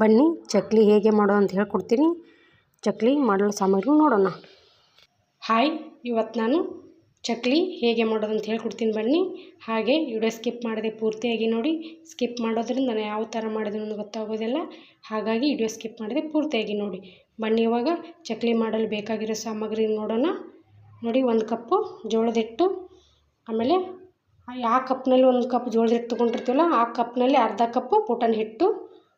ಬನ್ನಿ, ಚಕ್ಲಿ ಹೇಗೆ ಮಾಡೋ ಅಂತ ಹೇಳ್ಕೊಡ್ತೀನಿ. ಚಕ್ಲಿ ಮಾಡಲು ಸಾಮಗ್ರಿ ನೋಡೋಣ. ಹಾಯ್, ಇವತ್ತು ನಾನು ಚಕ್ಲಿ ಹೇಗೆ ಮಾಡೋದು ಅಂತ ಹೇಳ್ಕೊಡ್ತೀನಿ ಬನ್ನಿ. ಹಾಗೆ ವಿಡಿಯೋ ಸ್ಕಿಪ್ ಮಾಡದೆ ಪೂರ್ತಿಯಾಗಿ ನೋಡಿ. ಸ್ಕಿಪ್ ಮಾಡೋದ್ರಿಂದ ನಾನು ಯಾವ ಥರ ಮಾಡಿದೆ ನನಗೆ ಗೊತ್ತಾಗೋದಿಲ್ಲ. ಹಾಗಾಗಿ ವಿಡಿಯೋ ಸ್ಕಿಪ್ ಮಾಡದೆ ಪೂರ್ತಿಯಾಗಿ ನೋಡಿ. ಬನ್ನಿ, ಇವಾಗ ಚಕ್ಲಿ ಮಾಡಲು ಬೇಕಾಗಿರೋ ಸಾಮಗ್ರಿ ನೋಡೋಣ. ನೋಡಿ, ಒಂದು ಕಪ್ಪು ಜೋಳದ ಹಿಟ್ಟು. ಆಮೇಲೆ ಯಾವ ಕಪ್ನಲ್ಲಿ ಒಂದು ಕಪ್ ಜೋಳದ ಹಿಟ್ಟು ತೊಗೊಂಡಿರ್ತೀವಲ್ಲ, ಆ ಕಪ್ನಲ್ಲಿ ಅರ್ಧ ಕಪ್ಪು ಪುಟನ್ ಹಿಟ್ಟು.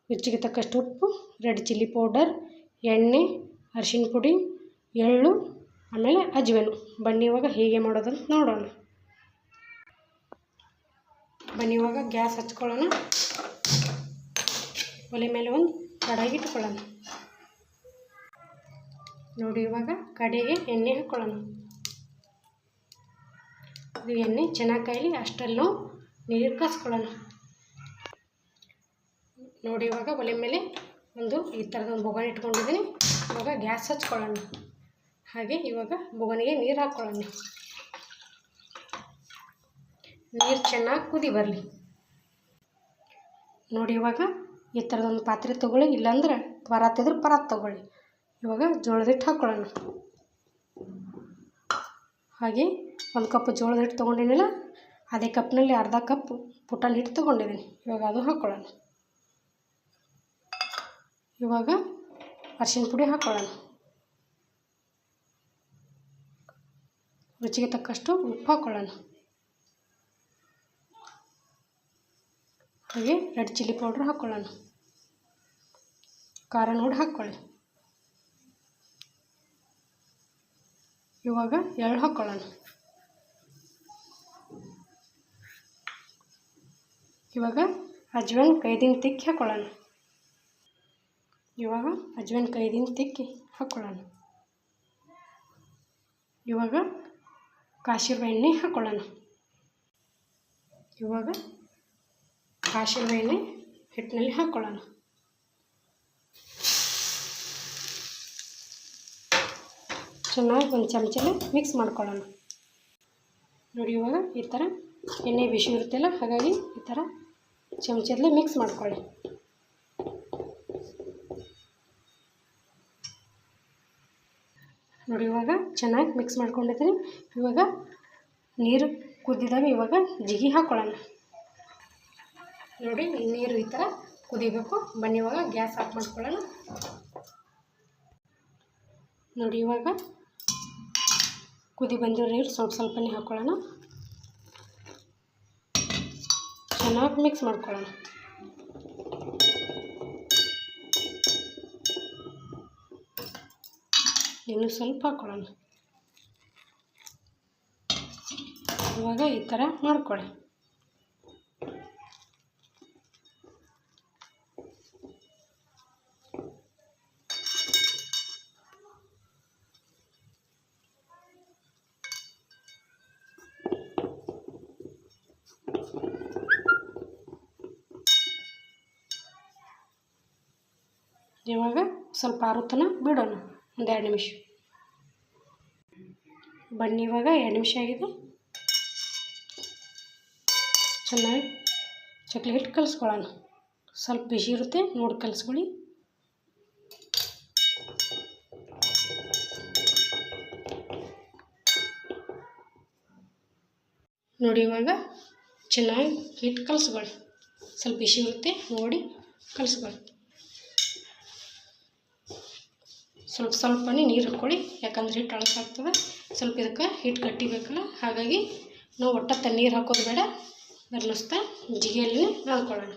ರುಚಿಗೆ ತಕ್ಕಷ್ಟು ಉಪ್ಪು, ರೆಡ್ ಚಿಲ್ಲಿ ಪೌಡರ್, ಎಣ್ಣೆ, ಅರಿಶಿನ ಪುಡಿ, ಎಳ್ಳು, ಆಮೇಲೆ ಅಜ್ವೇನು ಬನ್ನಿ ಇವಾಗ ಹೇಗೆ ಮಾಡೋದನ್ನು ನೋಡೋಣ. ಬನ್ನಿ ಇವಾಗ ಗ್ಯಾಸ್ ಹಚ್ಕೊಳ್ಳೋಣ. ಒಲೆ ಮೇಲೆ ಒಂದು ಕಡಾಯಿ ಇಟ್ಕೊಳ್ಳೋಣ. ನೋಡಿ ಇವಾಗ ಕಡೆಗೆ ಎಣ್ಣೆ ಹಾಕ್ಕೊಳ್ಳೋಣ ಇದು ಎಣ್ಣೆ ಚೆನ್ನಾಗಿ ಕಾಯಲಿ ಅಷ್ಟಲ್ಲೂ ನೀರು ಕಾಸ್ಕೊಳ್ಳೋಣ. ನೋಡಿ ಇವಾಗ ಒಲೆ ಮೇಲೆ ಒಂದು ಈ ಥರದ ಒಂದು ಬೊಗಣೆ ಇಟ್ಕೊಂಡಿದ್ದೀನಿ. ಇವಾಗ ಗ್ಯಾಸ್ ಹಚ್ಕೊಳ್ಳೋಣ. ಹಾಗೆ ಇವಾಗ ಬೊಗಣಿಗೆ ನೀರು ಹಾಕ್ಕೊಳ್ಳೋಣ ನೀರು ಚೆನ್ನಾಗಿ ಕುದಿ ಬರಲಿ. ನೋಡಿ ಇವಾಗ ಈ ಥರದೊಂದು ಪಾತ್ರೆ ತೊಗೊಳ್ಳಿ, ಇಲ್ಲಾಂದ್ರೆ ಪರಾತ್ ಇದ್ರೆ ಪರಾತ್ ತೊಗೊಳ್ಳಿ. ಇವಾಗ ಜೋಳದ ಹಿಟ್ಟು ಹಾಕ್ಕೊಳ್ಳೋಣ ಹಾಗೆ ಒಂದು ಕಪ್ ಜೋಳದ ಹಿಟ್ಟು ತೊಗೊಂಡಿನಲ್ಲ, ಅದೇ ಕಪ್ನಲ್ಲಿ ಅರ್ಧ ಕಪ್ ಪುಟಾಣಿ ಹಿಟ್ಟು ತೊಗೊಂಡಿದ್ದೀನಿ. ಇವಾಗ ಅದು ಹಾಕ್ಕೊಳ್ಳೋಣ ಇವಾಗ ಅರಿಶಿಣ ಪುಡಿ ಹಾಕ್ಕೊಳ್ಳೋಣ ರುಚಿಗೆ ತಕ್ಕಷ್ಟು ಉಪ್ಪು ಹಾಕ್ಕೊಳ್ಳೋಣ ಹಾಗೆ ರೆಡ್ ಚಿಲ್ಲಿ ಪೌಡ್ರ್ ಹಾಕ್ಕೊಳ್ಳೋಣ ಖಾರ ನೋಡಿ ಹಾಕ್ಕೊಳ್ಳಿ. ಇವಾಗ ಎಳ್ಳು ಹಾಕ್ಕೊಳ್ಳೋಣ ಇವಾಗ ಅಜ್ವನ್ ಕೈದಿನ ತಿಕ್ಕಿ ಹಾಕ್ಕೊಳ್ಳೋಣ ಇವಾಗ ಅಜ್ವಾನ್ ಕೈದಿನ ತಿಕ್ಕಿ ಹಾಕ್ಕೊಳ್ಳೋಣ ಇವಾಗ ಕಾಶಿರುವ ಎಣ್ಣೆ ಹಾಕ್ಕೊಳ್ಳೋಣ ಇವಾಗ ಕಾಶಿರುವ ಎಣ್ಣೆ ಹಿಟ್ಟಿನಲ್ಲಿ ಹಾಕ್ಕೊಳ್ಳೋಣ ಚೆನ್ನಾಗಿ ಒಂದು ಚಮಚಲ್ಲಿ ಮಿಕ್ಸ್ ಮಾಡ್ಕೊಳ್ಳೋಣ. ನೋಡಿ ಇವಾಗ ಈ ಥರ ಎಣ್ಣೆ ಬಿಸಿ ಇರುತ್ತಲ್ಲ ಹಾಗಾಗಿ ಈ ಥರ ಚಮಚದಲ್ಲಿ ಮಿಕ್ಸ್ ಮಾಡ್ಕೊಳ್ಳಿ. ನೋಡಿ, ಇವಾಗ ಚೆನ್ನಾಗಿ ಮಿಕ್ಸ್ ಮಾಡ್ಕೊಂಡಿದ್ದೀನಿ. ಇವಾಗ ನೀರು ಕುದ್ದಿದಾಗ ಇವಾಗ ಜಿಗಿ ಹಾಕ್ಕೊಳ್ಳೋಣ ನೋಡಿ ನೀರು ಈ ಥರ ಕುದಿಬೇಕು. ಬನ್ನಿ, ಇವಾಗ ಗ್ಯಾಸ್ ಆಫ್ ಮಾಡ್ಕೊಳ್ಳೋಣ. ನೋಡಿ, ಇವಾಗ ಕುದಿ ಬಂದಿರೋ ನೀರು ಸ್ವಲ್ಪ ಸ್ವಲ್ಪನೇ ಹಾಕ್ಕೊಳ್ಳೋಣ ಚೆನ್ನಾಗಿ ಮಿಕ್ಸ್ ಮಾಡ್ಕೊಳ್ಳೋಣ. ಇನ್ನು ಸ್ವಲ್ಪ ಹಾಕೊಳ್ಳೋಣ ಇವಾಗ ಈ ಥರ ಮಾಡ್ಕೊಳ್ಳಿ ಇವಾಗ ಸ್ವಲ್ಪ ಆರುತನ ಬಿಡೋಣ. ಒಂದು ಎರಡು ನಿಮಿಷ. ಬನ್ನಿ ಇವಾಗ, ಎರಡು ನಿಮಿಷ ಆಗಿದೆ. ಚೆನ್ನಾಗಿ ಚಕ್ಲಿ ಹಿಟ್ಟು ಕಲಿಸ್ಕೊಳ್ಳೋಣ. ಸ್ವಲ್ಪ ಬಿಸಿ ಇರುತ್ತೆ, ನೋಡಿ ಕಲಿಸ್ಕೊಳ್ಳಿ. ನೋಡಿ ಇವಾಗ, ಚೆನ್ನಾಗಿ ಹಿಟ್ಟು ಕಲಿಸ್ಕೊಳ್ಳಿ. ಸ್ವಲ್ಪ ಬಿಸಿ ಇರುತ್ತೆ, ನೋಡಿ ಕಲಿಸ್ಕೊಳ್ಳಿ. ಸ್ವಲ್ಪ ಸ್ವಲ್ಪನೇ ನೀರು ಹಾಕ್ಕೊಳ್ಳಿ ಯಾಕಂದ್ರೆ ಹಿಟ್ಟು ಅಳಸಾಗ್ತದೆ ಸ್ವಲ್ಪ ಇದಕ್ಕೆ ಹಿಟ್ಟು ಕಟ್ಟಿಬೇಕಲ್ಲ. ಹಾಗಾಗಿ ನಾವು ಒಟ್ಟ ನೀರು ಹಾಕೋದು ಬೇಡ. ಬರ್ಲಿಸ್ತಾ ಜಿಗಿಯಲ್ಲಿ ನಾದ್ಕೊಳ್ಳೋಣ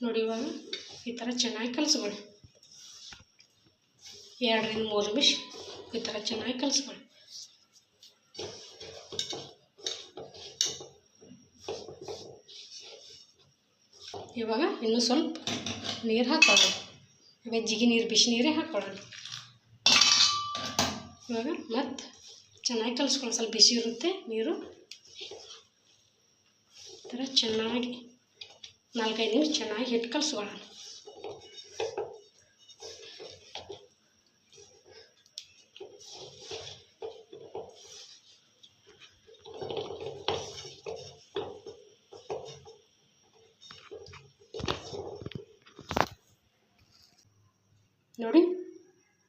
ನೋಡಿ ಇವಾಗ ಈ ಥರ ಚೆನ್ನಾಗಿ ಕಲಿಸ್ಕೊಳ್ಳಿ. ಎರಡರಿಂದ ಮೂರು ನಿಮಿಷ ಈ ಥರ ಚೆನ್ನಾಗಿ ಕಲಿಸ್ಕೊಳ್ಳಿ. ಇವಾಗ ಇನ್ನೂ ಸ್ವಲ್ಪ ನೀರು ಹಾಕ್ಕೊಳ್ಳೋಣ ಜಿಗಿ ನೀರು, ಬಿಸಿ ನೀರೇ ಹಾಕ್ಕೊಳ್ಳೋಣ ಇವಾಗ ಮತ್ತು ಚೆನ್ನಾಗಿ ಕಲಿಸ್ಕೊಳ್ಳಿ ಸ್ವಲ್ಪ ಬಿಸಿ ಇರುತ್ತೆ ನೀರು. ಈ ಥರ ಚೆನ್ನಾಗಿ ನಾಲ್ಕೈದು ನಿಮಿಷ ಚೆನ್ನಾಗಿ ಹಿಟ್ಟು ಕಲಿಸ್ಕೊಳ್ಳೋಣ ನೋಡಿ,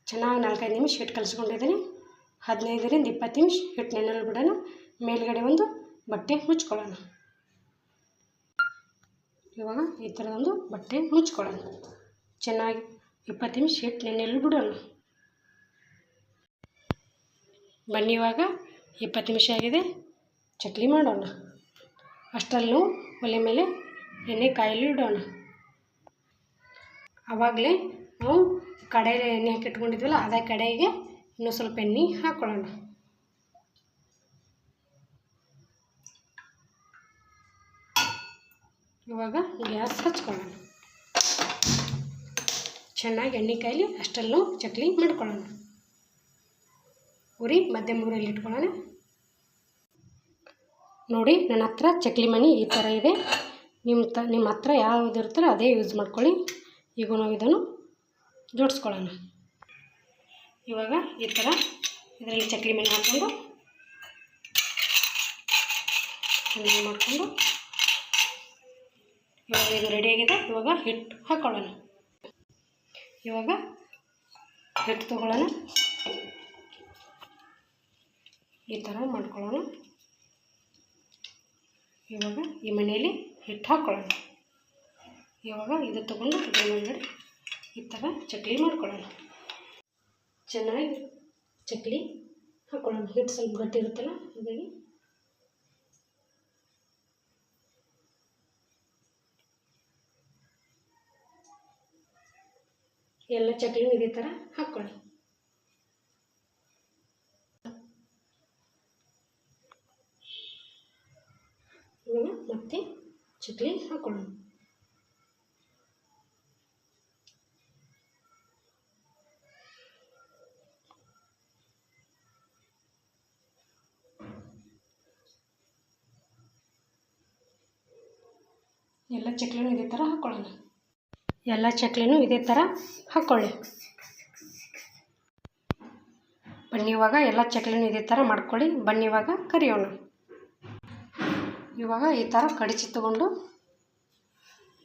ಚೆನ್ನಾಗಿ ನಾಲ್ಕೈದು ನಿಮಿಷ ಹಿಟ್ಟು ಕಲಿಸ್ಕೊಂಡಿದ್ದೀನಿ. ಹದಿನೈದರಿಂದ ಇಪ್ಪತ್ತು ನಿಮಿಷ ಹಿಟ್ಟು ನೆನಲು ಬಿಡೋಣ. ಮೇಲ್ಗಡೆ ಒಂದು ಬಟ್ಟೆ ಮುಚ್ಕೊಳ್ಳೋಣ. ಇವಾಗ ಈ ಥರದೊಂದು ಬಟ್ಟೆ ಮುಚ್ಕೊಳ್ಳೋಣ. ಚೆನ್ನಾಗಿ ಇಪ್ಪತ್ತು ನಿಮಿಷ ಹಿಟ್ಟು ನೆನೆಯಲ್ಲಿ ಬಿಡೋಣ. ಬನ್ನಿ ಇವಾಗ, ಇಪ್ಪತ್ತು ನಿಮಿಷ ಆಗಿದೆ. ಚಕ್ಲಿ ಮಾಡೋಣ. ಅಷ್ಟರಲ್ಲೂ ಒಲೆ ಮೇಲೆ ಎಣ್ಣೆ ಕಾಯಲ್ಲಿ ಇಡೋಣ. ಆವಾಗಲೇ ನಾವು ಕಡೆಯಲ್ಲಿ ಎಣ್ಣೆ ಹಾಕಿ ಇಟ್ಕೊಂಡಿದ್ವಲ್ಲ ಅದೇ ಕಡೆಗೆ ಇನ್ನೂ ಸ್ವಲ್ಪ ಎಣ್ಣೆ ಹಾಕ್ಕೊಳ್ಳೋಣ ಇವಾಗ ಗ್ಯಾಸ್ ಹಚ್ಕೊಳ್ಳೋಣ. ಚೆನ್ನಾಗಿ ಎಣ್ಣೆ ಕಾಯಲಿ ಅಷ್ಟಲ್ಲೂ ಚಕ್ಲಿ ಮಾಡ್ಕೊಳ್ಳೋಣ. ಉರಿ ಮಧ್ಯಮ ಉರಿಯಲ್ಲಿ ಇಟ್ಕೊಳ್ಳೋಣ. ನೋಡಿ, ನನ್ನ ಹತ್ರ ಚಕ್ಲಿ ಮಣಿ ಈ ಥರ ಇದೆ. ನಿಮ್ಮ ತ, ನಿಮ್ಮ ಹತ್ರ ಯಾವುದು ಇರ್ತಾರೋ ಅದೇ ಯೂಸ್ ಮಾಡ್ಕೊಳ್ಳಿ. ಈಗ ನಾವು ಇದನ್ನು ಜೋಡಿಸ್ಕೊಳ್ಳೋಣ. ಇವಾಗ ಈ ಥರ ಇದರಲ್ಲಿ ಚಕ್ಲಿ ಮೇಲೆ ಹಾಕ್ಕೊಂಡು ಚೆನ್ನಾಗಿ ಮಾಡಿಕೊಂಡು ಇವಾಗ ಇದು ರೆಡಿಯಾಗಿದೆ ಇವಾಗ ಹಿಟ್ಟು ಹಾಕ್ಕೊಳ್ಳೋಣ ಇವಾಗ ಹಿಟ್ಟು ತೊಗೊಳ್ಳೋಣ. ಈ ಥರ ಮಾಡ್ಕೊಳ್ಳೋಣ. ಇವಾಗ ಈ ಮನೆಯಲ್ಲಿ ಹಿಟ್ಟು ಹಾಕ್ಕೊಳ್ಳೋಣ ಇವಾಗ ಇದು ತೊಗೊಂಡು ಇದ್ರ ಮೇಲ್ಗಡೆ ಈ ಥರ ಚಕ್ಲಿ ಮಾಡ್ಕೊಳ್ಳೋಣ ಚೆನ್ನಾಗಿ ಚಕ್ಲಿ ಹಾಕ್ಕೊಳ್ಳೋಣ ಹಿಟ್ಟು ಸ್ವಲ್ಪ ಗಟ್ಟಿ ಇರುತ್ತಲ್ಲ, ಹಾಗಾಗಿ. ಎಲ್ಲ ಚಕ್ಲಿ ಇದೇ ಥರ ಹಾಕ್ಕೊಳ್ಳಿ ಮತ್ತೆ ಚಕ್ಲಿ ಹಾಕ್ಕೊಳ್ಳೋಣ ಎಲ್ಲ ಚಕ್ಲಿನೂ ಇದೇ ಥರ ಹಾಕ್ಕೊಳ್ಳೋಣ ಎಲ್ಲ ಚಕ್ಲಿನೂ ಇದೇ ಥರ ಹಾಕ್ಕೊಳ್ಳಿ ಬನ್ನಿ ಇವಾಗ ಎಲ್ಲ ಚಕ್ಲಿನೂ ಇದೇ ಥರ ಮಾಡ್ಕೊಳ್ಳಿ. ಬನ್ನಿ ಇವಾಗ ಕರಿಯೋಣ. ಇವಾಗ ಈ ಥರ ಕಡಿಚಿ ತಗೊಂಡು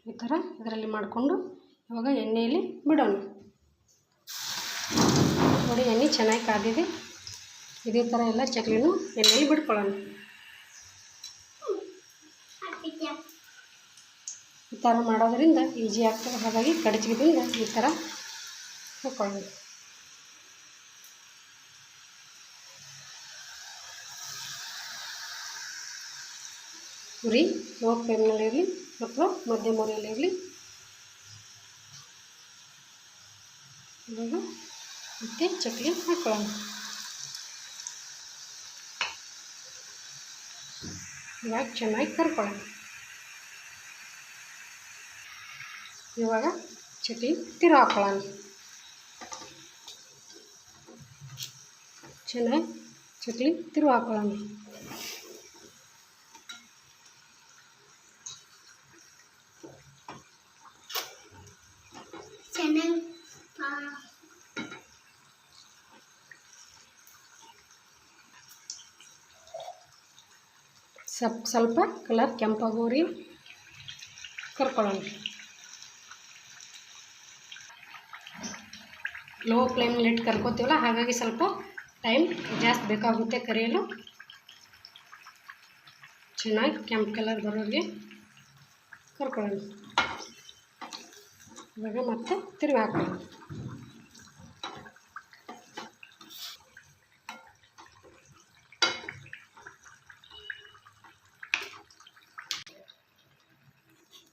ಈ ಥರ ಇದರಲ್ಲಿ ಮಾಡಿಕೊಂಡು ಇವಾಗ ಎಣ್ಣೆಯಲ್ಲಿ ಬಿಡೋಣ. ನೋಡಿ ಎಣ್ಣೆ ಚೆನ್ನಾಗಿ ಕಾದಿದೆ. ಇದೇ ಥರ ಎಲ್ಲ ಚಕ್ಲಿನೂ ಎಣ್ಣೆಯಲ್ಲಿ ಬಿಡ್ಕೊಳ್ಳೋಣ. ಥರ ಮಾಡೋದರಿಂದ ಈಜಿ ಆಗ್ತದೆ. ಹಾಗಾಗಿ ಕಡಚಿಗೆದಿಂದ ಈ ಥರ ಹಾಕ್ಕೊಳ್ಳೋಣ ಉರಿ ಲೋ ಫ್ಲೇಮ್ನಲ್ಲಿರಲಿ ಅಥವಾ ಮಧ್ಯಮ ಉರಿಯಲ್ಲಿರಲಿ ಇವಾಗ ಮತ್ತೆ ಚಕ್ಲಿ ಹಾಕ್ಕೊಳ್ಳೋಣ ಇವಾಗ ಚೆನ್ನಾಗಿ ಕರ್ಕೊಳ್ಳೋಣ. ಇವಾಗ ಚಕ್ಲಿ ತಿರು ಹಾಕೊಳ್ಳೋಣ. ಚೆನ್ನಾಗಿ ಚಕ್ಲಿ ತಿರು ಹಾಕೊಳ್ಳೋಣ. ಚೆನ್ನಾಗಿ ಸ್ವಲ್ಪ ಸ್ವಲ್ಪ ಕಲರ್ ಕೆಂಪಾಗೋರಿ ಕರ್ಕೊಳ್ಳೋಣ. ಲೋ ಫ್ಲೇಮ್ನಲ್ಲಿ ಇಟ್ಟು ಕರ್ಕೋತೀವಲ್ಲ, ಹಾಗಾಗಿ ಸ್ವಲ್ಪ ಟೈಮ್ ಜಾಸ್ತಿ ಬೇಕಾಗುತ್ತೆ ಕರಿಯಲು. ಚೆನ್ನಾಗಿ ಕೆಂಪು ಕಲರ್ ಬರೋರಿಗೆ ಕರ್ಕೊಳ್ಳೋಣ. ಇವಾಗ ಮತ್ತೆ ತಿರುಗಿ ಹಾಕೊಳ್ಳೋಣ.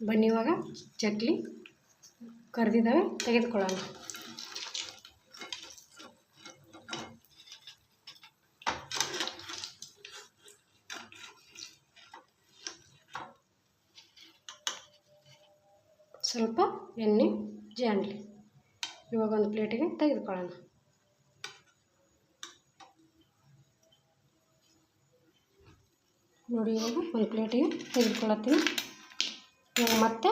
ಬನ್ನಿ ಇವಾಗ ಚಕ್ಲಿ ಕರೆದಿದ್ದಾವೆ, ತೆಗೆದುಕೊಳ್ಳೋಣ. ಸ್ವಲ್ಪ ಎಣ್ಣೆ ಜಾಣಲಿ ಇವಾಗ ಒಂದು ಪ್ಲೇಟಿಗೆ ತೆಗೆದುಕೊಳ್ಳೋಣ. ನೋಡಿ, ಇವಾಗ ಒಂದು ಪ್ಲೇಟಿಗೆ ತೆಗೆದುಕೊಳ್ಳತ್ತೀನಿ. ಇವಾಗ ಮತ್ತೆ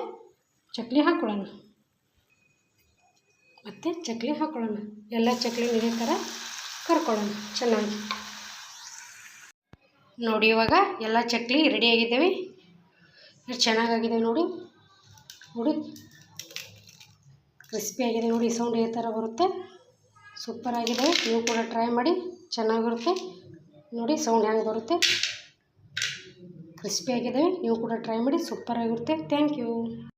ಚಕ್ಲಿ ಹಾಕ್ಕೊಳ್ಳೋಣ ಮತ್ತೆ ಚಕ್ಲಿ ಹಾಕ್ಕೊಳ್ಳೋಣ ಎಲ್ಲ ಚಕ್ಲಿ ಇದೇ ಥರ ಕರ್ಕೊಳ್ಳೋಣ ಚೆನ್ನಾಗಿ. ನೋಡಿ, ಇವಾಗ ಎಲ್ಲ ಚಕ್ಲಿ ರೆಡಿಯಾಗಿದ್ದಾವೆ ಚೆನ್ನಾಗಾಗಿದೆ ನೋಡಿ. ನೋಡಿ. ಕ್ರಿಸ್ಪಿಯಾಗಿದೆ ನೋಡಿ ಸೌಂಡ್ ಈ ಥರ ಬರುತ್ತೆ. ಸೂಪರಾಗಿದೆ ನೀವು ಕೂಡ ಟ್ರೈ ಮಾಡಿ, ಚೆನ್ನಾಗಿರುತ್ತೆ. ನೋಡಿ ಸೌಂಡ್ ಹೆಂಗೆ ಬರುತ್ತೆ. ಕ್ರಿಸ್ಪಿಯಾಗಿದೆ ನೀವು ಕೂಡ ಟ್ರೈ ಮಾಡಿ ಸೂಪರಾಗಿರುತ್ತೆ ಥ್ಯಾಂಕ್ ಯು